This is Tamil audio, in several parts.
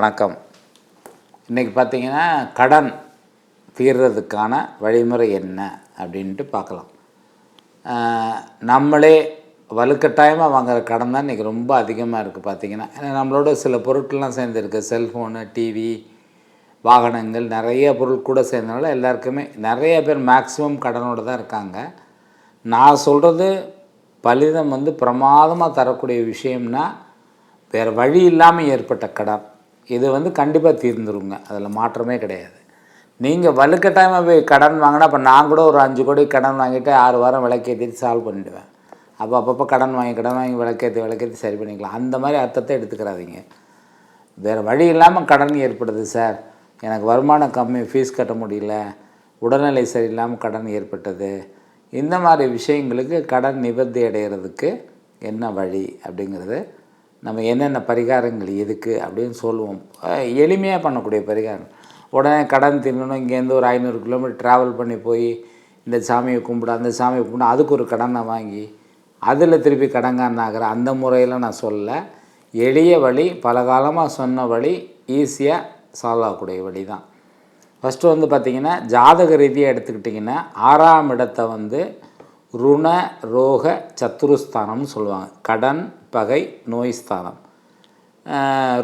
வணக்கம். இன்றைக்கி பார்த்தீங்கன்னா கடன் தீர்றதுக்கான வழிமுறை என்ன அப்படின்ட்டு பார்க்கலாம். நம்மளே வலுக்கட்டாயமாக வாங்குற கடன் தான் இன்றைக்கி ரொம்ப அதிகமாக இருக்குது பார்த்தீங்கன்னா. ஏன்னா நம்மளோட சில பொருட்கள்லாம் சேர்ந்துருக்கு. செல்ஃபோனு டிவி வாகனங்கள் நிறைய பொருள் கூட சேர்ந்தனால எல்லாருக்குமே நிறைய பேர் மேக்ஸிமம் கடனோடு தான் இருக்காங்க. நான் சொல்கிறது பலிதம் வந்து பிரமாதமாக தரக்கூடிய விஷயம்னா வேறு வழி இல்லாமல் ஏற்பட்ட கடன். இது வந்து கண்டிப்பாக தீர்ந்துருங்க. அதில் மாற்றமே கிடையாது. நீங்கள் வலுக்கட்டாயமாக போய் கடன் வாங்கினா அப்போ நான் கூட ஒரு அஞ்சு கோடி கடன் வாங்கிட்டு ஆறு வாரம் விளக்கேற்றிட்டு சால்வ் பண்ணிவிடுவேன் அப்போ அப்பப்போ கடன் வாங்கி கடன் வாங்கி விளக்கேற்றி விளக்கேற்றி சரி பண்ணிக்கலாம். அந்த மாதிரி அர்த்தத்தை எடுத்துக்கிறாதீங்க வேறு வழி இல்லாமல் கடன் ஏற்படுது சார். எனக்கு வருமானம் கம்மி ஃபீஸ் கட்ட முடியல. உடல்நிலை சரியில்லாமல் கடன் ஏற்பட்டது. இந்த மாதிரி விஷயங்களுக்கு கடன் நிவர்த்தி அடைகிறதுக்கு என்ன வழி அப்படிங்கிறது நம்ம என்னென்ன பரிகாரங்கள் எதுக்கு அப்படின்னு சொல்லுவோம். எளிமையாக பண்ணக்கூடிய பரிகாரம். உடனே கடன் தின்னணும் இங்கேருந்து ஒரு ஐநூறு கிலோமீட்டர் ட்ராவல் பண்ணி போய் இந்த சாமியை கும்பிட அந்த சாமியை கும்பிட அதுக்கு ஒரு கடனை வாங்கி அதில் திருப்பி கடங்காரன் ஆகிற அந்த முறையில் நான் சொல்லலை. எளிய வழி பல காலமாக சொன்ன வழி ஈஸியாக சால்வ் ஆகக்கூடிய வழி தான். ஃபஸ்ட்டு வந்து பார்த்திங்கன்னா ஜாதக ரீதியாக எடுத்துக்கிட்டிங்கன்னா ஆறாம் இடத்தை வந்து ருண ரோக சத்துருஸ்தானம்னு சொல்லுவாங்க. கடன் பகை நோய் ஸ்தானம்.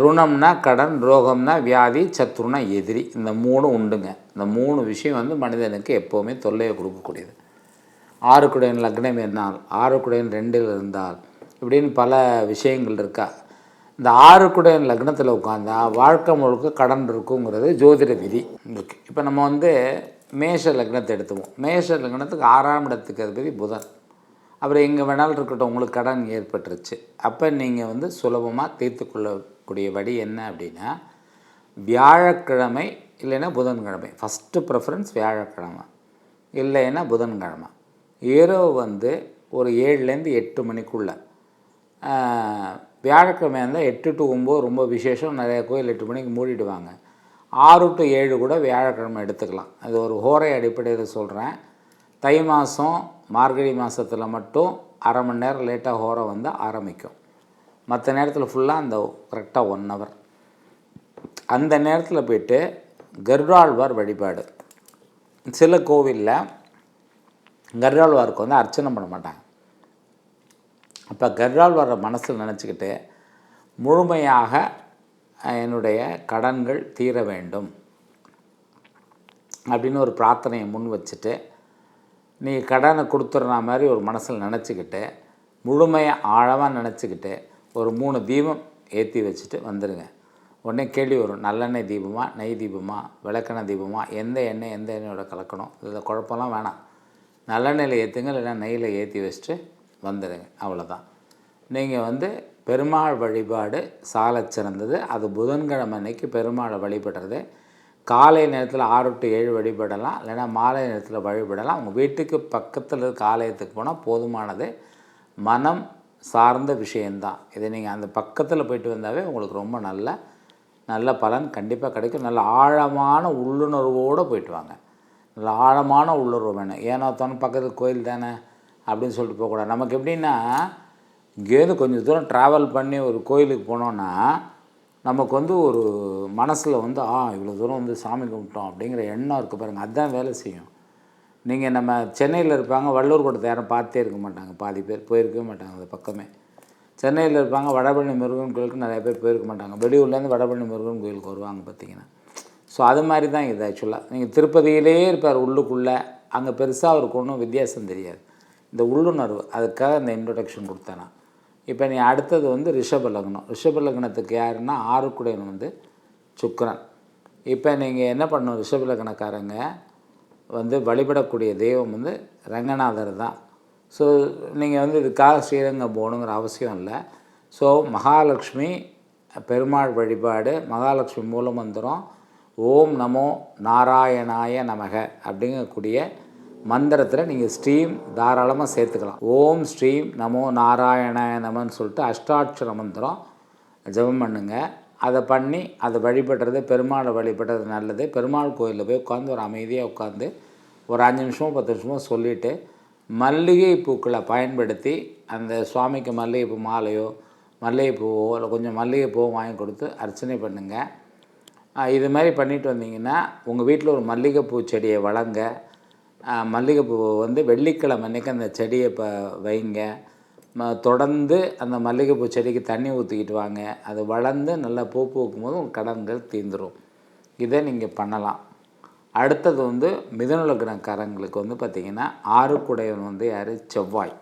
ருணம்னா கடன் ரோகம்னா வியாதி சத்துருனா எதிரி. இந்த மூணு உண்டுங்க. இந்த மூணு விஷயம் வந்து மனிதனுக்கு எப்போவுமே தொல்லையை கொடுக்கக்கூடியது. ஆறுக்குடையன் லக்னம் என்னால் ஆறுக்குடையன் ரெண்டில் இருந்தால் இப்படின்னு பல விஷயங்கள் இருக்கா? இந்த ஆறுக்குடையன் லக்னத்தில் உட்காந்தா வாழ்க்கை முழுக்க கடன் இருக்குங்கிறது ஜோதிட விதி. இருக்கு இப்போ நம்ம வந்து மேஷ லக்னத்தை எடுத்துவோம் மேஷ லக்னத்துக்கு ஆறாம் இடத்துக்கு அதிபதி புதன். அப்புறம் எங்கே வேணாலும் இருக்கட்டும் உங்களுக்கு கடன் ஏற்பட்டுருச்சு. அப்போ நீங்கள் வந்து சுலபமாக தீர்த்து கொள்ளக்கூடிய வழி என்ன அப்படின்னா வியாழக்கிழமை இல்லைன்னா புதன்கிழமை. ஃபஸ்ட்டு ப்ரிஃபரன்ஸ் வியாழக்கிழமை. இல்லைன்னா புதன்கிழமை. இரவு வந்து ஒரு ஏழுலேருந்து எட்டு மணிக்குள்ளே. வியாழக்கிழமை இருந்தால் எட்டு டு ஒம்பது ரொம்ப விசேஷம். நிறைய கோயில் எட்டு மணிக்கு மூடிடுவாங்க. ஆறு டு ஏழு கூட வியாழக்கிழமை எடுத்துக்கலாம். அது ஒரு ஹோரை அடிப்படையில் சொல்கிறேன் தை மாதம் மார்கழி மாதத்தில் மட்டும் அரை மணி நேரம் லேட்டாக ஹோரை வந்து ஆரம்பிக்கும். மற்ற நேரத்தில் ஃபுல்லாக அந்த கரெக்டாக ஒன் ஹவர் அந்த நேரத்தில் போயிட்டு கருடாழ்வார் வழிபாடு. சில கோவிலில் கருடாழ்வாருக்கு வந்து அர்ச்சனை பண்ண மாட்டாங்க. அப்போ கருடாழ்வாரை மனசில் நினச்சிக்கிட்டு முழுமையாக என்னுடைய கடன்கள் தீர வேண்டும் அப்படின்னு ஒரு பிரார்த்தனையை முன் வச்சுட்டு நீ கடனை கொடுத்துட்ற மாதிரி ஒரு மனசில் நினச்சிக்கிட்டு முழுமையாக ஆழமாக நினச்சிக்கிட்டு ஒரு மூணு தீபம் ஏற்றி வச்சுட்டு வந்துடுங்க உடனே கேள்வி வரும் நல்லெண்ணெய் தீபமாக நெய் தீபமாக விளக்கெண்ணெய் தீபமாக எந்த எண்ணெய் எந்த எண்ணெயோட கலக்கணும்? இதில் குழப்பம்லாம் வேணாம். நல்லெண்ணெயில் ஏற்றுங்க இல்லைன்னா நெய்யில் ஏற்றி வச்சுட்டு வந்துடுங்க. அவ்வளோதான் நீங்கள் வந்து பெருமாள் வழிபாடு சாலச் சிறந்தது. அது புதன்கிழமை அன்னைக்கு பெருமாளை வழிபடுறது. காலை நேரத்தில் ஆறு டு ஏழு வழிபடலாம். இல்லைன்னா மாலை நேரத்தில் வழிபடலாம். உங்கள் வீட்டுக்கு பக்கத்தில் இருக்க ஆலயத்துக்கு போனால் போதுமானது. மனம் சார்ந்த விஷயந்தான் இதை நீங்கள் அந்த பக்கத்தில் போயிட்டு வந்தாவே உங்களுக்கு ரொம்ப நல்ல நல்ல பலன் கண்டிப்பாக கிடைக்கும். நல்ல ஆழமான உள்ளுணர்வோடு போயிட்டு வாங்க. நல்ல ஆழமான உள்ளுணர்வு வேணும். ஏன்னா தோணும் பக்கத்தில் கோயில் தானே அப்படின்னு சொல்லிட்டு போகக்கூடாது. நமக்கு எப்படின்னா இங்கேருந்து கொஞ்சம் தூரம் ட்ராவல் பண்ணி ஒரு கோயிலுக்கு போனோன்னா நமக்கு வந்து ஒரு மனசில் வந்து ஆ இவ்வளோ தூரம் வந்து சாமி கும்பிட்டோம் அப்படிங்கிற எண்ணம் இருக்குது பாருங்கள் அதுதான் வேலை செய்யும். நீங்கள் நம்ம சென்னையில் இருப்பாங்க வள்ளூர் கூட்டத்தை யாரும் பார்த்தே இருக்க மாட்டாங்க. பாதி பேர் போயிருக்கவே மாட்டாங்க அந்த பக்கமே. சென்னையில் இருப்பாங்க வடபழனி முருகன் கோயிலுக்கு நிறைய பேர் போயிருக்க மாட்டாங்க. வெளியூர்லேருந்து வடபழனி முருகன் கோயிலுக்கு வருவாங்க பார்த்தீங்கன்னா. ஸோ அது மாதிரி தான் இது ஆக்சுவலாக நீங்கள் திருப்பதியிலே இருப்பார் உள்ளுக்குள்ளே. அங்கே பெருசாக அவருக்கு ஒன்றும் வித்தியாசம் தெரியாது. இந்த உள்ளுணர்வு அதுக்காக இந்த இன்ட்ரொடக்ஷன் கொடுத்தேன் நான். இப்போ நீ அடுத்தது வந்து ரிஷப லக்னம். ரிஷப லக்னத்துக்கு யாருன்னா ஆறுக்குடையன் வந்து சுக்கரன். இப்போ நீங்கள் என்ன பண்ணணும்? ரிஷப லக்னக்காரங்க வந்து வழிபடக்கூடிய தெய்வம் வந்து ரங்கநாதர் தான். ஸோ நீங்கள் வந்து இதுக்காக ஸ்ரீரங்கம் போகணுங்கிற அவசியம் இல்லை. ஸோ மகாலட்சுமி பெருமாள் வழிபாடு மகாலட்சுமி மூலமந்திரம் ஓம் நமோ நாராயணாய நமக அப்படிங்கக்கூடிய மந்திரத்தில் நீங்கள் ஸ்ரீம் தாராளமாக சேர்த்துக்கலாம். ஓம் ஸ்ரீம் நமோ நாராயண நமன்னு சொல்லிட்டு அஷ்டாட்சர மந்திரம் ஜெபம் பண்ணுங்க. அதை பண்ணி அதை வழிபடுறது பெருமாளை வழிபடுறது நல்லது. பெருமாள் கோயிலில் போய் உட்காந்து ஒரு அமைதியாக உட்காந்து ஒரு அஞ்சு நிமிஷமோ பத்து நிமிஷமோ சொல்லிவிட்டு மல்லிகை பூக்களை பயன்படுத்தி அந்த சுவாமிக்கு மல்லிகைப்பூ மாலையோ மல்லிகைப்பூவோ இல்லை கொஞ்சம் மல்லிகைப்பூவோ வாங்கி கொடுத்து அர்ச்சனை பண்ணுங்கள் இது மாதிரி பண்ணிட்டு வந்தீங்கன்னா உங்கள் வீட்டில் ஒரு மல்லிகைப்பூ செடியை வளங்க. மல்லிகைப்பூ வந்து வெள்ளிக்கிழமை அன்னைக்கு அந்த செடியை ப வைங்க. ம தொடர்ந்து அந்த மல்லிகைப்பூ செடிக்கு தண்ணி ஊற்றிக்கிட்டு வாங்க. அது வளர்ந்து நல்லா பூ பூக்கும் போது உங்கள் கடன்கள் தீந்துடும் இதை நீங்கள் பண்ணலாம். அடுத்தது வந்து மிதுன லக்னக்காரங்களுக்கு வந்து பார்த்திங்கன்னா ஆறுக்குடையவன் வந்து யார்? செவ்வாய்.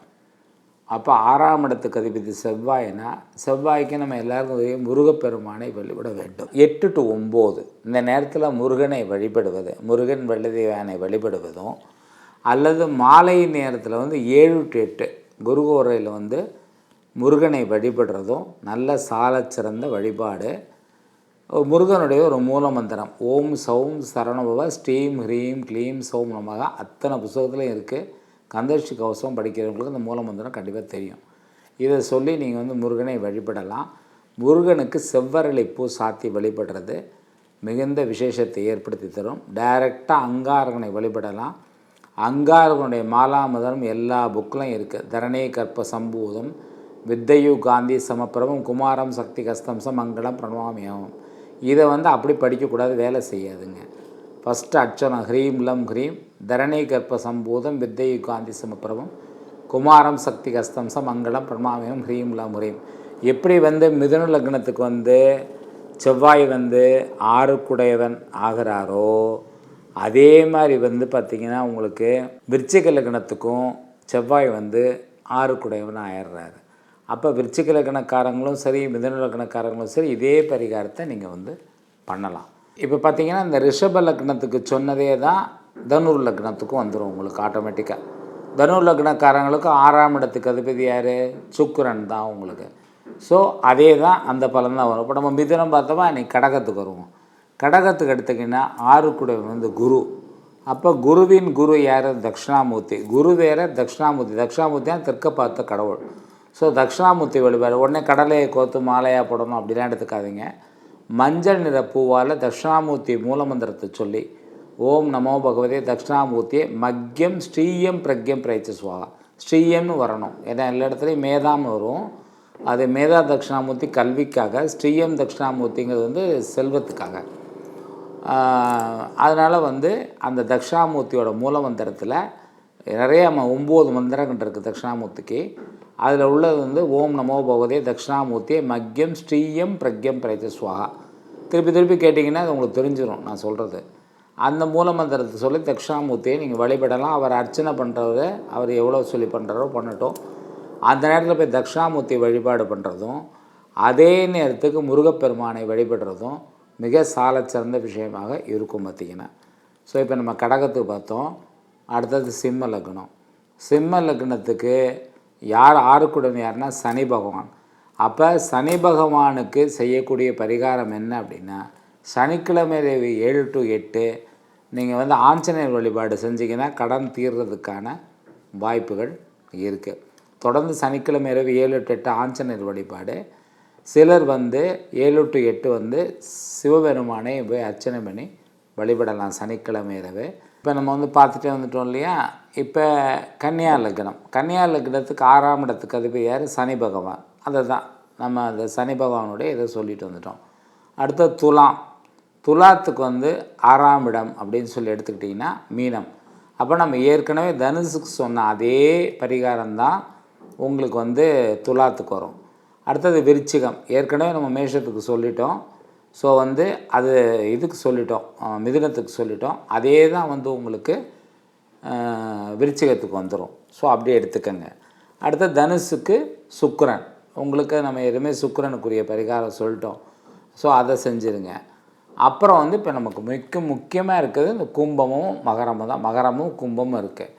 அப்போ ஆறாம் இடத்துக்கு அதிபதி செவ்வாய்னா செவ்வாய்க்கு நம்ம எல்லாருக்கும் முருகப்பெருமானை வழிபட வேண்டும். எட்டு டு ஒம்பது. இந்த நேரத்தில் முருகனை வழிபடுவது முருகன் வள்ளதேவானை வழிபடுவதும் அல்லது மாலை நேரத்தில் வந்து ஏழு டு எட்டு குருகோரையில் வந்து முருகனை வழிபடுறதும் நல்ல சாலச்சிறந்த வழிபாடு. முருகனுடைய ஒரு மூலமந்திரம் ஓம் சௌம் சரணபவ ஸ்ரீம் ஹ்ரீம் க்ளீம் சௌம் நமக. அத்தனை புஸ்தகத்துலையும் இருக்குது கந்தர்ஷி கவசம் படிக்கிறவங்களுக்கு அந்த மூலமந்திரம் கண்டிப்பாக தெரியும். இதை சொல்லி நீங்கள் வந்து முருகனை வழிபடலாம். முருகனுக்கு செவ்வரளி பூ சாத்தி வழிபடுறது மிகுந்த விசேஷத்தை ஏற்படுத்தி தரும். டைரெக்டாக அங்காரகனை வழிபடலாம். அங்காரகனுடைய மாலாமதனம் எல்லா புக்கிலும் இருக்குது தரணே கற்ப சம்பூதம் வித்தையு காந்தி சமப்பிரபம் குமாரம் சக்தி கஸ்தம்சம் மங்களம் பிரணவாமியம் இதை வந்து அப்படி படிக்கக்கூடாது வேலை செய்யாதுங்க. ஃபஸ்ட்டு அட்சரம் ஹ்ரீம் லம் ஹ்ரீம் தரணி கற்ப சம்பூதம் வித்தை காந்தி சமப்பிரபம் குமாரம் சக்தி கஸ்தம்ச மங்களம் பிரமாமியம் ஹ்ரீம் லம் ஹ்ரீம் எப்படி வந்து மிதுன லக்னத்துக்கு வந்து செவ்வாய் வந்து ஆறுக்குடையவன் ஆகிறாரோ அதே மாதிரி வந்து பார்த்திங்கன்னா உங்களுக்கு விருச்சிக லக்னத்துக்கும் செவ்வாய் வந்து ஆறுக்குடையவன் ஆயிடுறாரு. அப்போ விருச்சிக லக்னக்காரங்களும் சரி மிதுன லக்னக்காரங்களும் சரி இதே பரிகாரத்தை நீங்கள் வந்து பண்ணலாம். இப்போ பார்த்தீங்கன்னா இந்த ரிஷப லக்னத்துக்கு சொன்னதே தான் தனுர் லக்னத்துக்கும் வந்துடும் உங்களுக்கு ஆட்டோமேட்டிக்காக தனுர் லக்னக்காரங்களுக்கு ஆறாம் இடத்துக்கு அதிபதி யார்? சுக்கரன் தான் உங்களுக்கு. ஸோ அதே தான் அந்த பலன் தான் வரும். இப்போ நம்ம மிதுனம் பார்த்தோமா இன்றைக்கி கடகத்துக்கு வருவோம். கடகத்துக்கு எடுத்திங்கன்னா ஆறு கூட வந்து குரு. அப்போ குருவின் குரு யார்? தட்சிணாமூர்த்தி. குரு வேற தட்சிணாமூர்த்தி. தட்சிணாமூர்த்தி தான் தெற்க பார்த்த கடவுள். ஸோ தட்சிணாமூர்த்தி வழிபாடு உடனே கடலையை கோத்து மாலையாக போடணும் அப்படிலாம் எடுத்துக்காதீங்க. மஞ்சள் நிற பூவால் தட்சிணாமூர்த்தி மூலமந்திரத்தை சொல்லி ஓம் நமோ பகவதே தட்சிணாமூர்த்தியே மக்கியம் ஸ்ரீயம் பிரக்யம் பிரயச்ச சுவாகா ஸ்ரீயம்னு வரணும். ஏன்னா எல்லா இடத்துலையும் மேதான்னு வரும். அது மேதா தட்சிணாமூர்த்தி கல்விக்காக ஸ்ரீயம் தட்சிணாமூர்த்திங்கிறது வந்து செல்வத்துக்காக. அதனால் வந்து அந்த தட்சிணாமூர்த்தியோட மூலமந்திரத்தில் நிறைய ஒம்பது மந்திரங்கள் இருக்குது தட்சிணாமூர்த்திக்கு. அதில் உள்ளது வந்து ஓம் நமோ பகவதே தட்சிணாமூர்த்தியே மக்கியம் ஸ்ரீயம் பிரக்யம் பிரயத்த சுவாகா திருப்பி திருப்பி கேட்டிங்கன்னா அது உங்களுக்கு தெரிஞ்சிடும் நான் சொல்கிறது அந்த மூலமந்திரத்தை சொல்லி தட்சிணாமூர்த்தியை நீங்கள் வழிபடலாம். அவர் அர்ச்சனை பண்ணுறத அவர் எவ்வளோ சொல்லி பண்ணுறாரோ பண்ணட்டும். அந்த நேரத்தில் போய் தட்சிணாமூர்த்தி வழிபாடு பண்ணுறதும் அதே நேரத்துக்கு முருகப்பெருமானை வழிபடுறதும் மிக சாலச்சிறந்த விஷயமாக இருக்கும் பார்த்திங்கன்னா ஸோ இப்போ நம்ம கடகத்துக்கு பார்த்தோம். அடுத்தது சிம்ம லக்னம். சிம்ம லக்னத்துக்கு யார் ஆறுக்குடன் யாருன்னா சனி பகவான். அப்போ சனி பகவானுக்கு செய்யக்கூடிய பரிகாரம் என்ன அப்படின்னா சனிக்கிழமை ஏழு டு எட்டு நீங்கள் வந்து ஆஞ்சநேயர் வழிபாடு செஞ்சீங்கன்னா கடன் தீர்றதுக்கான வாய்ப்புகள் இருக்குது தொடர்ந்து சனிக்கிழமை இரவு ஏழு டு எட்டு ஆஞ்சநேயர் வழிபாடு. சிலர் வந்து ஏழு டு எட்டு வந்து சிவபெருமானை போய் அர்ச்சனை பண்ணி வழிபடலாம் சனிக்கிழமை இரவு. இப்போ நம்ம வந்து பார்த்துட்டே வந்துட்டோம் இல்லையா? இப்போ கன்னியா லக்னம். கன்னியா லக்னத்துக்கு ஆறாம் இடத்துக்கு அதிபதி யார்? சனி பகவான். அதை தான் நம்ம அந்த சனி பகவானுடைய இதை சொல்லிட்டு வந்துட்டோம். அடுத்த துலாம். துலாத்துக்கு வந்து ஆறாம் இடம் அப்படின்னு சொல்லி எடுத்துக்கிட்டிங்கன்னா மீனம். அப்போ நம்ம ஏற்கனவே தனுசுக்கு சொன்ன அதே பரிகாரம் தான் உங்களுக்கு வந்து துலாத்துக்கு வரும். அடுத்தது விருச்சிகம். ஏற்கனவே நம்ம மேஷத்துக்கு சொல்லிட்டோம். ஸோ வந்து அது இதுக்கு சொல்லிட்டோம் மிதுனத்துக்கு சொல்லிட்டோம். அதே தான் வந்து உங்களுக்கு விருச்சிகத்துக்கு வந்துடும் ஸோ அப்படியே எடுத்துக்கோங்க. அடுத்த தனுசுக்கு சுக்கரன். உங்களுக்கு நம்ம எதுவுமே சுக்கரனுக்குரிய பரிகாரம் சொல்லிட்டோம். ஸோ அதை செஞ்சுருங்க. அப்புறம் வந்து இப்போ நமக்கு மிக்க முக்கியமாக இருக்கிறது இந்த கும்பமும் மகரமும் தான். மகரமும் கும்பமும் இருக்குது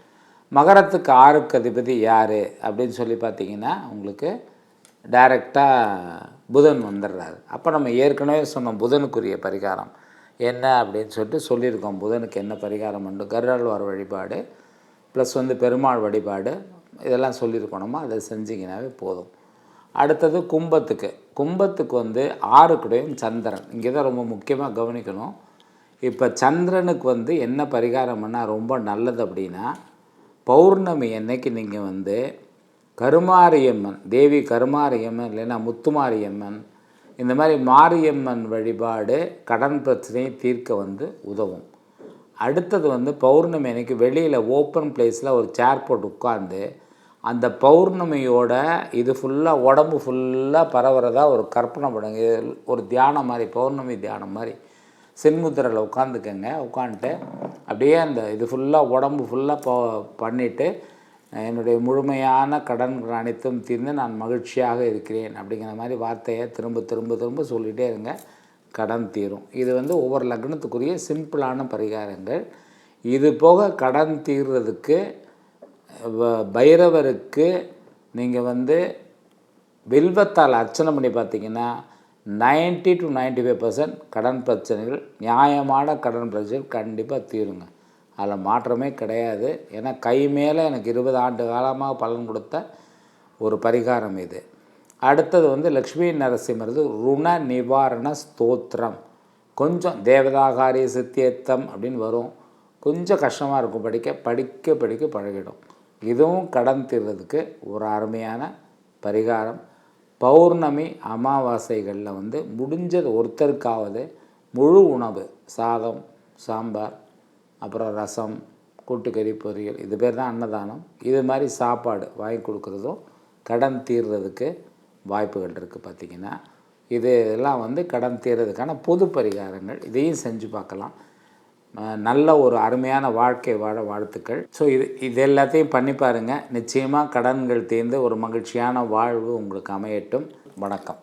மகரத்துக்கு ஆறுக்கு அதிபதி யார்? அப்படின்னு சொல்லி பார்த்தீங்கன்னா உங்களுக்கு டைரெக்டாக புதன் வந்துடுறாரு. அப்போ நம்ம ஏற்கனவே சொன்னோம் புதனுக்குரிய பரிகாரம் என்ன அப்படின்னு சொல்லிட்டு சொல்லியிருக்கோம். புதனுக்கு என்ன பரிகாரம் உண்டு? கருடாழ்வார் வழிபாடு ப்ளஸ் வந்து பெருமாள் வழிபாடு இதெல்லாம் சொல்லியிருக்கணுமோ? அதை செஞ்சிங்கனாவே போதும். அடுத்தது கும்பத்துக்கு. கும்பத்துக்கு வந்து ஆறுக்குடையும் சந்திரன். இங்கே தான் ரொம்ப முக்கியமாக கவனிக்கணும். இப்போ சந்திரனுக்கு வந்து என்ன பரிகாரம் பண்ணால் ரொம்ப நல்லது அப்படின்னா பௌர்ணமி அன்னைக்கு நீங்கள் வந்து கருமாரியம்மன் தேவி கருமாரியம்மன் இல்லைன்னா முத்துமாரியம்மன் இந்த மாதிரி மாரியம்மன் வழிபாடு கடன் பிரச்சனையை தீர்க்க வந்து உதவும். அடுத்தது வந்து பௌர்ணமி அன்னைக்கு வெளியில் ஓப்பன் பிளேஸில் ஒரு சேர் போட்டு உட்காந்து அந்த பௌர்ணமியோட இது ஃபுல்லாக உடம்பு ஃபுல்லாக பரவுறதா ஒரு கற்பனை பண்ணுங்க. ஒரு தியானம் மாதிரி பௌர்ணமி தியானம் மாதிரி. சென்முத்திரையில் உட்காந்துக்கங்க உட்காந்துட்டு அப்படியே அந்த இது ஃபுல்லாக உடம்பு ஃபுல்லாக போ பண்ணிவிட்டு என்னுடைய முழுமையான கடன்கள் அனைத்தும் தீர்ந்து நான் மகிழ்ச்சியாக இருக்கிறேன் அப்படிங்கிற மாதிரி வார்த்தையை திரும்ப திரும்ப திரும்ப சொல்லிகிட்டே இருங்க. கடன் தீரும். இது வந்து ஒவ்வொரு லக்னத்துக்குரிய சிம்பிளான பரிகாரங்கள். இது போக கடன் தீர்றதுக்கு வ- பைரவருக்கு நீங்கள் வந்து வில்வத்தால் அர்ச்சனை பண்ணி பார்த்தீங்கன்னா 90 டு 95% ஃபைவ் பர்சன்ட் கடன் பிரச்சனைகள் நியாயமான கடன் பிரச்சனைகள் கண்டிப்பாக தீருங்க. அதில் மாற்றமே கிடையாது. ஏன்னா கை மேலே எனக்கு இருபது ஆண்டு காலமாக பலன் கொடுத்த ஒரு பரிகாரம் இது. அடுத்தது வந்து லக்ஷ்மி நரசிம்மரது ருண நிவாரண ஸ்தோத்திரம். கொஞ்சம் தேவதாகாரி சித்தியத்தம் அப்படின்னு வரும். கொஞ்சம் கஷ்டமாக இருக்கும் படிக்க படிக்க படிக்க பழகிடும். இதுவும் கடன் தீர்றதுக்கு ஒரு அருமையான பரிகாரம். பௌர்ணமி அமாவாசைகளில் வந்து முடிஞ்சது ஒருத்தருக்காவது முழு உணவு சாதம் சாம்பார் அப்புறம் ரசம் கூட்டுக்கறி பொரியல். இது பேர் தான் அன்னதானம். இது மாதிரி சாப்பாடு வாங்கி கொடுக்குறதும் கடன் தீர்றதுக்கு வாய்ப்புகள் இருக்குது பார்த்திங்கன்னா. இது எல்லாம் வந்து கடன் தீர்றதுக்கான பொது பரிகாரங்கள். இதையும் செஞ்சு பார்க்கலாம். நல்ல ஒரு அருமையான வாழ்க்கை வாழ வாழ்த்துக்கள். ஸோ இது இது எல்லாத்தையும் பண்ணி பாருங்கள் நிச்சயமாக கடன்கள் தீர்ந்து ஒரு மகிழ்ச்சியான வாழ்வு உங்களுக்கு அமையட்டும். வணக்கம்.